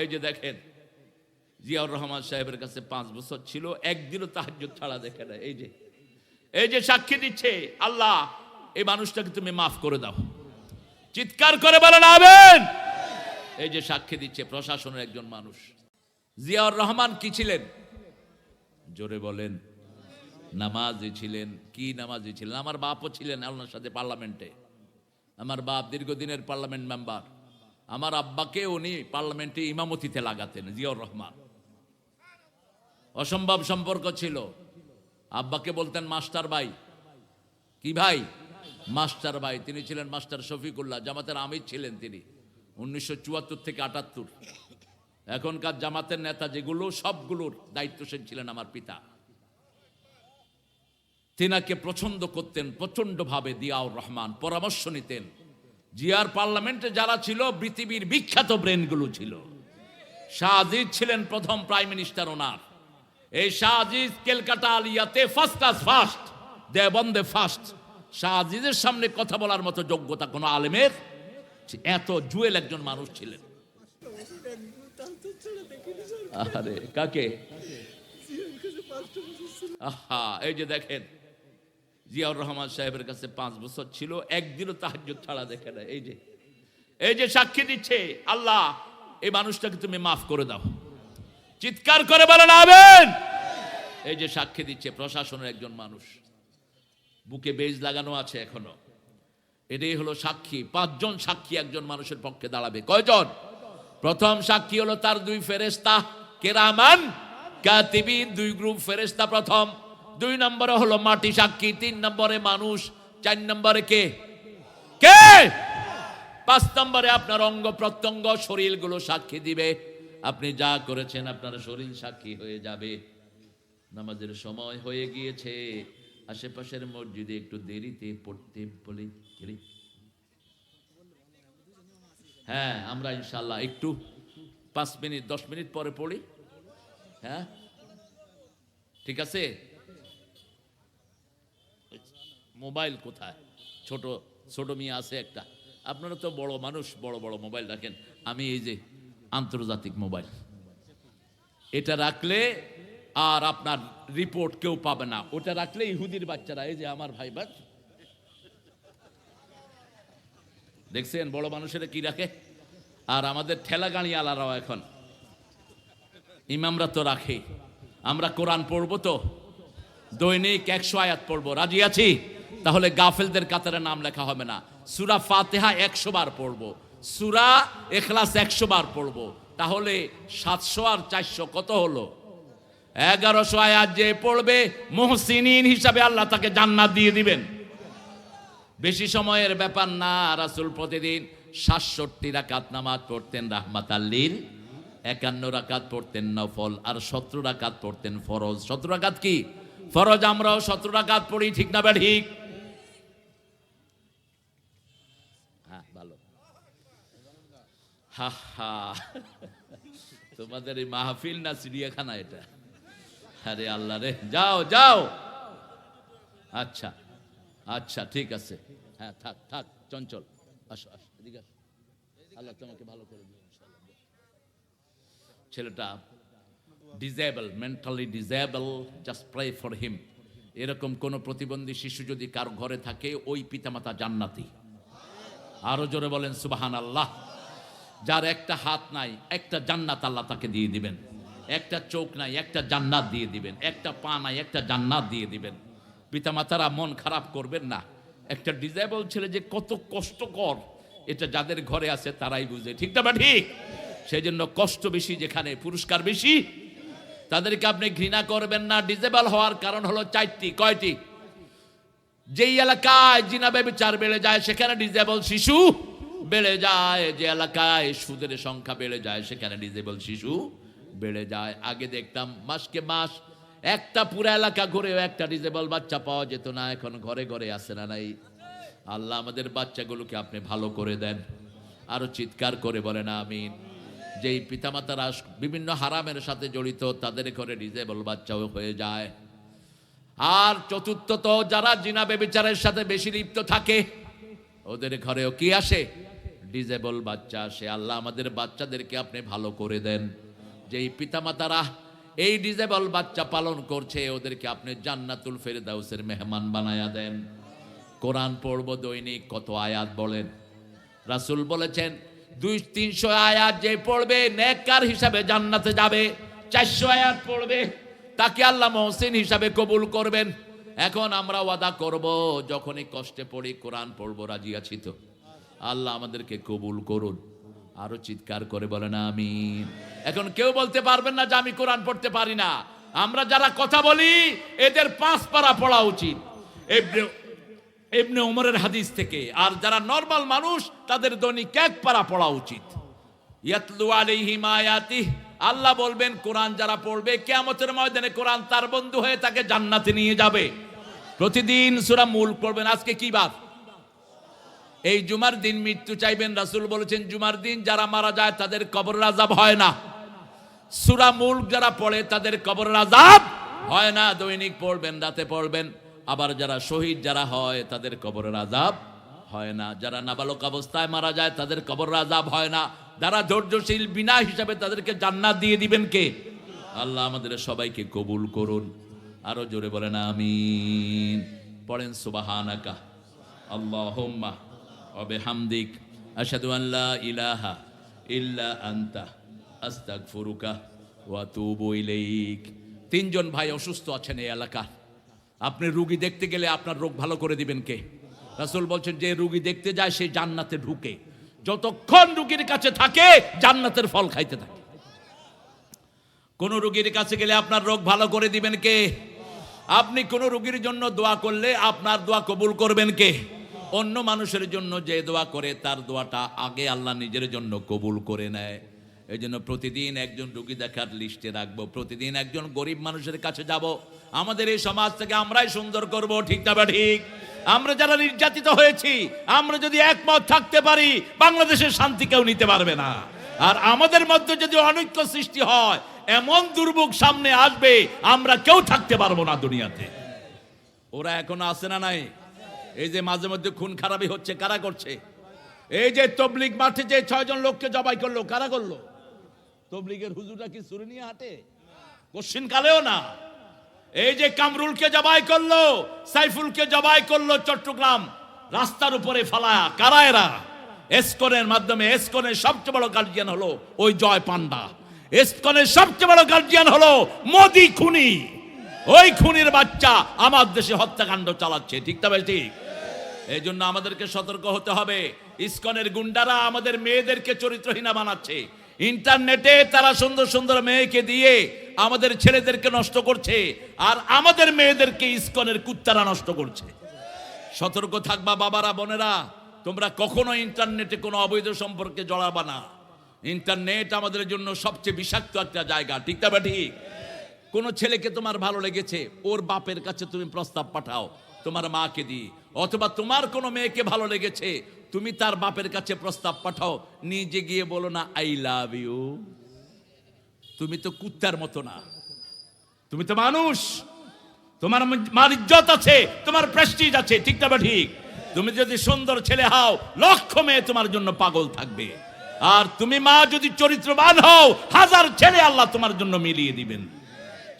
এই যে দেখেন, জিয়াউর রহমান সাহেবের কাছে পাঁচ বছর ছিল, একদিনও তাহাজ্য ছাড়া দেখে না এই যে এই যে সাক্ষী দিচ্ছে, আল্লাহ, এই মানুষটাকে তুমি মাফ করে দাও। চিৎকার করে বলেন আবেন এই যে সাক্ষী দিচ্ছে প্রশাসনের একজন মানুষ। জিয়াউর রহমান কি ছিলেন? জোরে বলেন, নামাজি ছিলেন। কি নামাজি ছিলেন? আমার বাপও ছিলেন আল্লাহর সাথে পার্লামেন্টে। আমার বাপ দীর্ঘদিনের পার্লামেন্ট মেম্বার। আমার আব্বাকে উনি পার্লামেন্টে ইমামতিতে লাগাতেন, জিয়াউর রহমান। অসম্ভব সম্পর্ক ছিল। আব্বাকে বলতেন, মাস্টার ভাই। কি ভাই? মাস্টার ভাই, তিনি ছিলেন মাস্টার শফিকুল্লাহ, জামাতের আমির ছিলেন তিনি উনিশশো চুয়াত্তর থেকে আটাত্তর। এখনকার জামাতের নেতা যেগুলো, সবগুলোর দায়িত্বশীল ছিলেন আমার পিতা। তিনাকে পছন্দ করতেন প্রচণ্ডভাবে দিয়াউর রহমান পরামর্শ নিতেন। জিয়ার পার্লামেন্টে যারা ছিল, পৃথিবীর বিখ্যাত ব্রেনগুলো ছিল। শাহ আজিজ ছিলেন প্রথম প্রাইম মিনিস্টার ওনার। এই শাহ আজিজ কেলকাটা আলিয়াতে ফার্স্ট ক্লাস ফার্স্ট দেবন্দে ফার্স্ট শাহ আজিজের সামনে কথা বলার মতো যোগ্যতা কোনো আলেমের? এত জুয়েল একজন মানুষ ছিলেন। আরে, কাকে? আহা, এই যে দেখেন জিয়াউর রহমান সাহেবের কাছে পাঁচ বছর ছিল, একদিনও তাহাজ্য ছাড়া দেখে না এই যে এই যে সাক্ষী দিচ্ছে, আল্লাহ, এই মানুষটাকে তুমি মাফ করে দাও। চিৎকার করে বলেন আবেন এই যে সাক্ষী দিচ্ছে, প্রশাসনের একজন মানুষ। বুকে বেজ লাগানো আছে এখনও। এটাই হলো সাক্ষী। পাঁচজন সাক্ষী একজন মানুষের পক্ষে দাঁড়াবে। কয়জন? প্রথম সাক্ষী হলো তার দুই ফেরেস্তা কেরামান, কাতিবিন, দুই গ্রুপ ফেরেস্তা প্রথম। দুই নম্বরে হলো মাটি সাক্ষী, তিন নম্বরে মানুষ, চার নম্বরে কে? কে? পাঁচ নম্বরে আপনার অঙ্গ প্রত্যঙ্গ, শরীরগুলো সাক্ষী দিবে। আপনি যা করেছেন, আপনার শরীর সাক্ষী হয়ে যাবে। নামাজের সময় হয়ে গিয়েছে। আশেপাশের মসজিদে একটু দেরিতে পড়তে বলে হ্যাঁ আমরা ইনশাল্লাহ একটু পাঁচ মিনিট, দশ মিনিট পরে পড়ি। হ্যাঁ? ঠিক আছে? মোবাইল কোথায়? ছোট ছোট মেয়ে আছে একটা। আপনারা তো বড় মানুষ, বড় বড় মোবাইল রাখেন। আমি এই যে আন্তর্জাতিক মোবাইল। এটা রাখলে আর আপনার রিপোর্ট কেউ পাবে না। ওটা রাখলে ইহুদির বাচ্চারা, এই যে আমার ভাই বাদ দেখছেন বড় মানুষেরা কি রাখে? আর আমাদের ঠেলা গাড়ি আলারাও এখন। ইমামরা তো রাখে। আমরা কোরআন পড়ব তো। দৈনিক একশো আয়াত পড়ব। রাজি আছি? তাহলে গাফেলদের কাতারে নাম লেখা হবে না। সুরা ফাতেহা একশো বার পড়ব। সুরা এখলাস একশো বার পড়ব। তাহলে সাতশো আর চারশো কত হলো? এগারোশো আয়াত যে পড়বে, মোহসিনিন হিসাবে আল্লাহ তাকে জান্নাত দিয়ে দিবেন। বেশি সময়ের ব্যাপার না, রাসুল প্রতিদিন সাতষট্টি রাকাত নামাজ পড়তেন রাহমাত আল্লির একান্ন রাকাত পড়তেন নফল, আর সতেরো রাকাত পড়তেন ফরজ। সতেরো রাকাত কি? ফরজ আমরাও সতেরো রাকাত পড়ি, ঠিক না ঠিক হ্যাঁ ভালো হা হা। তোমাদের এই মাহফিল না চিড়িয়াখানা এটা? আরে আল্লাহ রে। যাও যাও। আচ্ছা আচ্ছা ঠিক আছে। হ্যাঁ থাক থাক, চঞ্চল। আসো আসো, এদিকে আসো। আল্লাহ তোমাকে ভালো করে ছেলেটা disable mentally disable just pray for him এরকম কোন প্রতিবন্ধী শিশু যদি কারও ঘরে থাকে, ওই পিতামাতা জান্নাতি। আরও জোরে বলেন সুবাহান আল্লাহ যার একটা হাত নাই, একটা জান্নাত আল্লাহ তাকে দিয়ে দিবেন। একটা চোখ নাই, একটা জান্নাত দিয়ে দিবেন। একটা পা নাই, একটা জান্নাত দিয়ে দিবেন। পিতামাতারা মন খারাপ করবেন না। একটা ডিজেবল ছেলে যে কত কষ্টকর এটা যাদের ঘরে আছে তারাই বুঝে। ঠিক না বা ঠিক? সেই জন্য কষ্ট বেশি যেখানে, পুরস্কার বেশি। তাদেরকে আপনি ঘৃণা করবেন না। ডিজেবল হওয়ার কারণ হলো চারটি, কয়টি? যেই এলাকায় জিনাবে বিচার বেড়ে যায়, সেখানে ডিজেবল শিশু বেড়ে যায়, যে এলাকায় সুদের সংখ্যা বেড়ে যায়, সেখানে ডিজেবল শিশু বেড়ে যায়। আগে দেখতাম মাসকে মাস একটা পুরো এলাকা ঘুরেও একটা ডিজেবল বাচ্চা পাওয়া যেত না, এখন ঘরে ঘরে আসে না নাই। আল্লাহ আমাদের বাচ্চাগুলোকে আপনি ভালো করে দেন, আরও চিৎকার করে বলেন, আমিন। যেই পিতামাতারা বিভিন্ন হারামের সাথে জড়িত, তাদের ঘরে ডিজেবল বাচ্চাও হয়ে যায়। আর চতুর্থত, যারা জিনা বেবিচারের সাথে বেশি লিপ্ত থাকে, ওদের ঘরেও কি আসে? ডিজেবল বাচ্চা, সে আল্লাহ আমাদের বাচ্চাদেরকে আপনি ভালো করে দেন। যেই পিতামাতারা এই ডিজেবল বাচ্চা পালন করছে, ওদেরকে আপনি জান্নাতুল ফেরদাউসের মেহমান বানায়া দেন। কোরআন পড়ব দৈনিক, কত আয়াত বলেন। রাসূল বলেছেন, দুই তিনশো আয়াত যে পড়বে, নেককার হিসাবে জান্নাতে যাবে। চারশো আয়াত পড়বে, তাকে আল্লাহ মহসিন হিসাবে কবুল করবেন। এখন আমরা ওয়াদা করব, যখনই কষ্টে পড়ি, কোরআন পড়ব, রাজি আছি তো। আল্লাহ আমাদেরকে কবুল করুন। আরও চিৎকার করে বলেন আমি এখন কেউ বলতে পারবেন না যে আমি কোরআন পড়তে পারি না। আমরা যারা কথা বলি, এদের পাঁচ পারা পড়া উচিত। এমনি- ওমরের হাদিস থেকে। আর যারা নর্মাল মানুষ, তাদের দৈনিক এক পারা পড়া উচিত। ইয়াতলু আলাইহিম আয়াতি আল্লাহ বলবেন, কোরআন যারা পড়বে, কিয়ামতের ময়দানে কোরআন তার বন্ধু হয়ে তাকে জান্নাতে নিয়ে যাবে। প্রতিদিন সূরা মূল পড়বেন। আজকে কি বার? এই জুমার দিন মৃত্যু চাইবেন, রাসুল বলেছেন, জুমার দিন যারা মারা যায় তাদের কবর আযাব হয় না। সূরা মূল যারা পড়ে তাদের কবর আযাব হয় না। দৈনিক পড়বেন, রাতে পড়বেন। আবার যারা শহীদ যারা হয় তাদের কবরের আযাব হয় না। যারা নাবালক অবস্থায় মারা যায় তাদের কবর আযাব হয় না। যারা ধৈর্যশীল, বিনা হিসাবে তাদেরকে জান্নাত দিয়ে দিবেন কে? আল্লাহ আমাদের সবাইকে কবুল করুন। আরও জোরে বলেন, আমিন। পড়েন সুবাহানাকা। আল্লাহুম্মা। আশহাদু আন লা ইলাহা ইল্লা আনতা, আস্তাগফিরুকা ওয়া আতুবু ইলাইক। তিনজন ভাই অসুস্থ আছেন এই এলাকা। আপনি রুগী দেখতে গেলে আপনার রোগ ভালো করে দিবেন কে? রাসূল বলছেন, যে রুগী দেখতে যায়, সে জান্নাতে ঢুকে। যতক্ষণ রুগীর কাছে থাকে, জান্নাতের ফল খাইতে থাকে। কোন রোগীর কাছে গেলে আপনার রোগ ভালো করে দিবেন কে? আপনি কোন রোগীর জন্য দোয়া করলে আপনার দোয়া কবুল করবেন কে? অন্য মানুষের জন্য যে দোয়া করে, তার দোয়াটা আগে আল্লাহ নিজের জন্য কবুল করে নেয়। এই জন্য প্রতিদিন একজন রুগী দেখার লিস্টে রাখব। প্রতিদিন একজন গরিব মানুষের কাছে যাব। আমাদের এই সমাজ থেকে আমরাই সুন্দর করব, ঠিক না ঠিক? আমরা যারা নির্যাতিত হয়েছি, আমরা যদি একমত থাকতে পারি, বাংলাদেশের শান্তি কেউ নিতে পারবে না। আর আমাদের মধ্যে যদি অনৈক্য সৃষ্টি হয়, এমন দুর্ভোগ সামনে আসবে, আমরা কেউ থাকতে পারব না দুনিয়াতে। ওরা এখনও আসে না নাই? এই যে মাঝে মধ্যে খুন খারাপই হচ্ছে, কারা করছে? এই যে তবলিক মাঠে যে ছয়জন লোককে জবাই করল, কারা করল? তবলিগের হুজুরা কি সুরে নিয়ে হাঁটে? কোশ্চিন কালেও না। এই যে কামরুলকে জবাই করল, সাইফুলকে জবাই করল চট্টগ্রাম, রাস্তার উপরে ফালায়া কারা এরা? এসকনের মাধ্যমে, এসকনের সবচেয়ে বড় গার্জিয়ান হলো ওই জয় পান্ডা। এসকনের সবচেয়ে বড় গার্জিয়ান হলো মোদি খুনি। ওই খুনির বাচ্চা আমার দেশে হত্যাকাণ্ড চালাচ্ছে, ঠিক তবে ঠিক? এই জন্য আমাদেরকে সতর্ক হতে হবে। ইস্কনের গুন্ডারা আমাদের মেয়েদেরকে চরিত্রহীনা বানাচ্ছে। ইন্টারনেটে তারা সুন্দর সুন্দর মেয়েকে দিয়ে আমাদের ছেলেদেরকে নষ্ট করছে আর আমাদের মেয়েদেরকে ইস্কনের কুত্তারা নষ্ট করছে। সতর্ক থাকবা বাবারা, বোনেরা, তোমরা কখনো ইন্টারনেটে কোনো অবৈধ সম্পর্কে জড়াবা না। ইন্টারনেট আমাদের জন্য সবচেয়ে বিষাক্ত একটা জায়গা, ঠিক তবে ঠিক কোনো ছেলেকে তোমার ভালো লেগেছে, ওর বাপের কাছে তুমি প্রস্তাব পাঠাও, তোমার মাকে দিয়ে। অথবা তোমার কোনো মেয়েকে ভালো লেগেছে, তুমি তার বাপের কাছে প্রস্তাব পাঠাও, নিজে গিয়ে বলো না আই লাভ ইউ তুমি তো কুত্তার মতো না। তুমি তো মানুষ। তোমার মার ইজ্জত আছে, তোমার প্রেস্টিজ আছে, ঠিক তবে ঠিক? তুমি যদি সুন্দর ছেলে হও, লক্ষ মেয়ে তোমার জন্য পাগল থাকবে। আর তুমি মা যদি চরিত্রবান হও, হাজার ছেলে আল্লাহ তোমার জন্য মিলিয়ে দিবেন।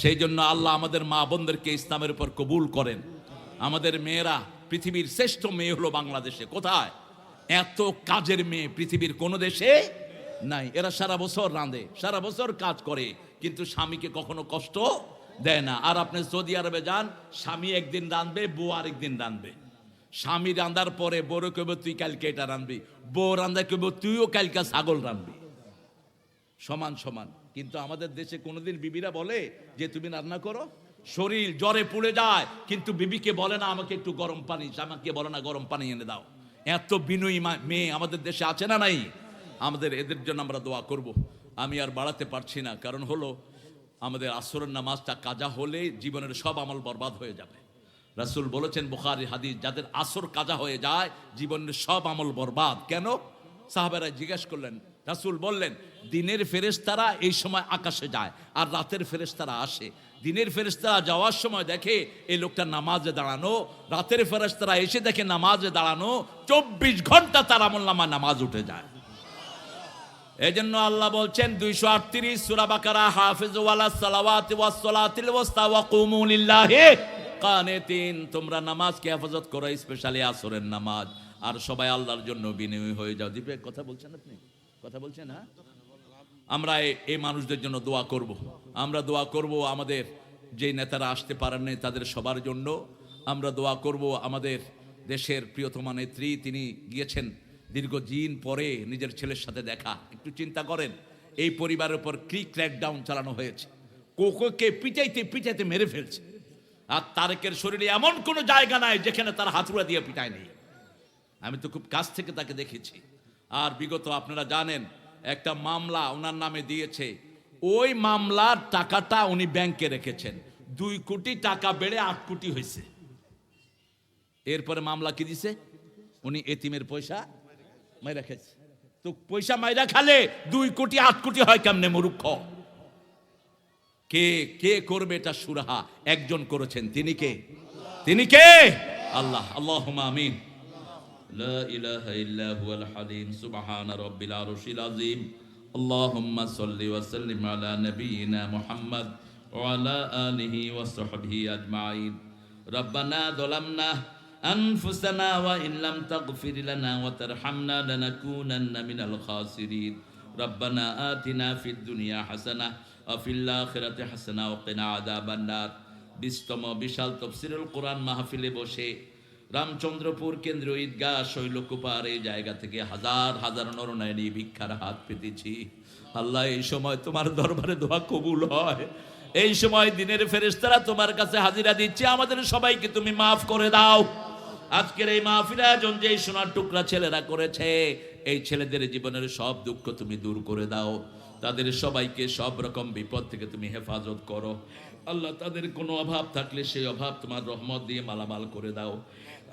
সেই জন্য আল্লাহ আমাদের মা বোনদেরকে ইসলামের উপর কবুল করেন। আমাদের মেয়েরা পৃথিবীর শ্রেষ্ঠ মেয়ে হলো বাংলাদেশে। কোথায়? এত কাজের মেয়ে পৃথিবীর কোনো দেশে নাই। এরা সারা বছর রাঁধে, সারা বছর কাজ করে, কিন্তু স্বামীকে কখনো কষ্ট দেয় না। আর আপনি সৌদি আরবে যান, স্বামী একদিন রাঁধবে, বউ আরেকদিন রাঁধবে। স্বামী রান্দার পরে বড় কেব তুই কালকে এটা রাঁধবি। বউ রান্দা কেব তুইও কালকে ছাগল রাঁধবি। সমান সমান। কিন্তু আমাদের দেশে কোনোদিন বিবিরা বলে যে, তুমি রান্না করো? শরীর জ্বরে পুড়ে যায়, কিন্তু বিবিকে বলে না, আমাকে একটু গরম পানি, আমাকে বলে না, গরম পানি এনে দাও। এত বিনয়ী মেয়ে আমাদের দেশে আছে না নাই? আমাদের এদের জন্য আমরা দোয়া করব। আমি আর বাড়াতে পারছি না, কারণ হলো আমাদের আসরের নামাজটা কাজা হলে জীবনের সব আমল বরবাদ হয়ে যাবে। রাসূল বলেছেন, বুখারী হাদিস, যাদের আসর কাজা হয়ে যায়, জীবনের সব আমল বরবাদ। কেন? সাহাবেরা জিজ্ঞেস করলেন রাসূল বললেন, দিনের ফেরেশতারা এই সময় আকাশে যায় আর রাতের ফেরেশতারা আসে। দিনের ফেরেশতারা যাওয়ার সময় দেখে এই লোকটা নামাজে দাঁড়ানো, রাতের ফেরেশতারা এসে দেখে নামাজে দাঁড়ানো, চব্বিশ ঘণ্টা তার আমল নামা নামাজ উঠে যায়। এই জন্য আল্লাহ বলছেন, দুইশো আটত্রিশ সুরা বাকারা হাফিজ ওয়ালা সালাওয়াত ওয়াস সালাতিল ওয়াস্তা ওয়া কুমু লিল্লাহি কানিতিন। তোমরা নামাজকে হেফাজত করো, স্পেশালি আসরের নামাজ। আর সবাই আল্লাহর জন্য বিনয়ী হয়ে যাও। দীপে কথা বলছেন আপনি? কথা বলছে না আমরা এই- মানুষদের জন্য দোয়া করব। আমরা দোয়া করব আমাদের যে নেতারা আসতে পারেন তাদের সবার জন্য। আমরা দোয়া করব আমাদের দেশের প্রিয়তমা নেত্রী, তিনি গিয়েছেন দীর্ঘদিন পরে নিজের ছেলের সাথে দেখা। একটু চিন্তা করেন, এই পরিবারের উপর কি ক্র্যাকডাউন চালানো হয়েছে? কোকোকে পিটাইতে পিটাইতে মেরে ফেলছে। আর তারেকের শরীরে এমন কোনো জায়গা নাই যেখানে তার হাতুড়া দিয়ে পিটায় নেই আমি তো খুব কাছ থেকে তাকে দেখেছি। আর বিগত আপনারা জানেন, একটা মামলা ওনার নামে দিয়েছে। ওই মামলার টাকাটা উনি ব্যাংকে রেখেছেন। দুই কোটি টাকা বেড়ে আট কোটি হয়েছে। এরপরে মামলা কি দিছে? উনি এতিমের পয়সা মাইরা খেয়েছে তো পয়সা মাইরা খালে দুই কোটি, আট কোটি হয় কেমনে, মূর্খ? কে কে করবে এটা সুরাহা? একজন করেছেন। তিনি কে? তিনি কে? আল্লাহ আল্লাহ আমিন। لا إله إلا هو الحليم سبحان رب العرش العظيم اللهم صل وسلم على نبينا محمد وعلى آله وصحبه أجمعين ربنا ظلمنا أنفسنا وإن لم تغفر لنا وترحمنا لنكونن من الخاسرين ربنا آتنا في الدنيا حسنة وفي الآخرة حسنة وقنا عذاب النار বিস্তম বিশাল তফসিরুল কোরআন মাহফিলে বসে রামচন্দ্রপুর কেন্দ্রীয় ঈদগাহ শৈলকুপার এই জায়গা থেকে হাজার হাজার নরনারী ভিক্ষার হাত পেতেছি। আল্লাহ, এই সময় তোমার দরবারে দোয়া কবুল হয়। এই সময় দিনের ফেরেস্তারা তোমার কাছে হাজিরা দিচ্ছে, আমাদের সবাইকে তুমি মাফ করে দাও। আজকের এই মাহফিল আয়োজন যে সোনার টুকরা ছেলেরা করেছে, এই ছেলেদের জীবনের সব দুঃখ তুমি দূর করে দাও। তাদের সবাইকে সব রকম বিপদ থেকে তুমি হেফাজত করো। আল্লাহ, তাদের কোনো অভাব থাকলে সেই অভাব তোমার রহমত দিয়ে মালামাল করে দাও।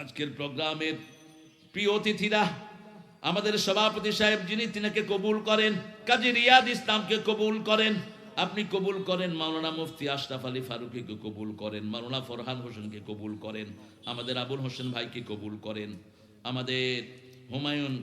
আজকের প্রোগ্রামের প্রিয় অতিথিরা, আমাদের সভাপতি সাহেব যিনি তিনাকে কবুল করেন, কাজী রিয়াদ ইসলামকে কবুল করেন, আপনি কবুল করেন, মাওলানা মুফতি আশরাফ আলী ফারুকিকে কবুল করেন, মাওলানা ফরহান হোসেনকে কবুল করেন, আমাদের আবুল হোসেন ভাইকে কবুল করেন, আমাদের হুমায়ুন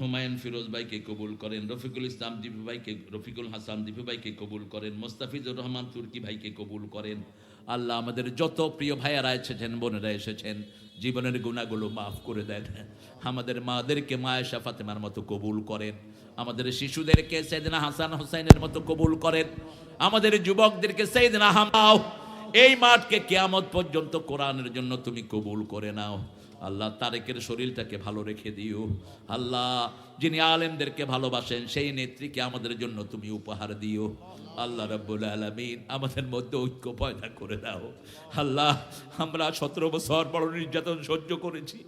হুমায়ুন ফিরোজ ভাইকে কবুল করেন, রফিকুল ইসলাম দীপু ভাইকে, রফিকুল হাসান দীপু ভাইকে কবুল করেন, মোস্তাফিজুর রহমান তুর্কি ভাইকে কবুল করেন আল্লাহ আমাদের যত প্রিয় ভাইয়ারা এসেছেন, বোনেরা এসেছেন, জীবনের গুণাগুলো মাফ করে দেন। আমাদের মাদেরকে মায়েশা ফাতেমার মতো কবুল করেন। আমাদের শিশুদেরকে সেদিনা হাসান হোসাইনের মতো কবুল করেন। আমাদের যুবকদেরকে সেইদিনা হামাও এই মাঠকে কেয়ামত পর্যন্ত কোরআনের জন্য তুমি কবুল করে নাও। আল্লাহ তারেকের শরীরটাকে ভালো রেখে দিও। আল্লাহ, যিনি আলেমদেরকে ভালোবাসেন, সেই নেত্রীকে আমাদের জন্য তুমি উপহার দিও। আল্লাহ রব্বুল আলমিন আমাদের মধ্যে ঐক্য পয়দা করে দাও। আল্লাহ, আমরা সতেরো বছর বড় নির্যাতন সহ্য করেছি।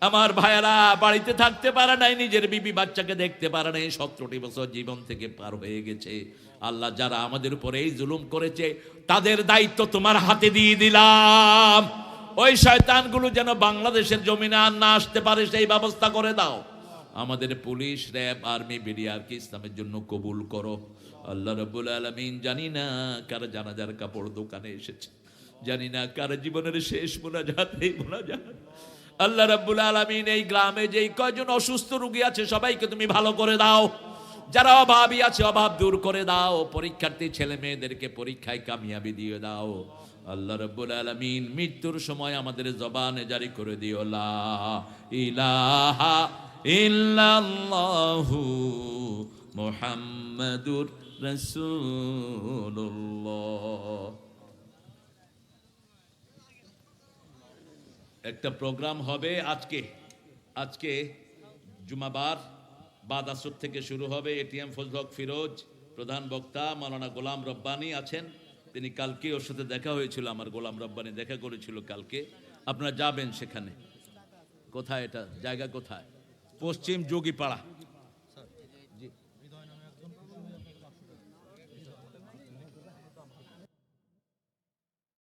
আমার ভাইয়ারা, বাড়িতে থাকতে পারে নাই, নিজের বিবি বাচ্চাকে দেখতে পারে নাই, সতেরোটি বছর জীবন থেকে পার হয়ে গেছে। আল্লাহ, যারা আমাদের উপরে এই জুলুম করেছে, তাদের দায়িত্ব তোমার হাতে দিয়ে দিলাম। ওই শয়তানগুলো যেন বাংলাদেশের জমিনে আর না আসতে পারে, সেই ব্যবস্থা করে দাও। আমাদের পুলিশ, র্যাব, আর্মি বিডিআরকে ইসলামের জন্য কবুল করো। আল্লাহ রব্বুল আলমিন জানি না কার জানাজার কাপড় দোকানে এসেছে, জানি না কার জীবনের শেষ মোনাজাত, এই মোনাজাত। আল্লাহ রাব্বুল আলামিন এই গ্রামে যেই কয়জন অসুস্থ রোগী আছে, সবাইকে তুমি ভালো করে দাও। যারা অভাবী আছে, অভাব দূর করে দাও। পরীক্ষার্থী ছেলে মেয়েদেরকে পরীক্ষায় কামিয়াবি দিয়ে দাও। আল্লাহ রাব্বুল আলামিন মৃত্যুর সময় আমাদের জবানে জারি করে দিও, লা ইলাহা একটা প্রোগ্রাম হবে আজকে আজকে জুমাবার বাদ আসর থেকে শুরু হবে এটিএম ফজলক ফিরোজ, প্রধান বক্তা, মাওলানা গোলাম রব্বানি আছেন। তিনি কালকে ওর সাথে দেখা হয়েছিল, আমার গোলাম রব্বানি দেখা করেছিল কালকে। আপনারা যাবেন সেখানে। কোথায় এটা? জায়গা কোথায়? পশ্চিম যোগীপাড়া।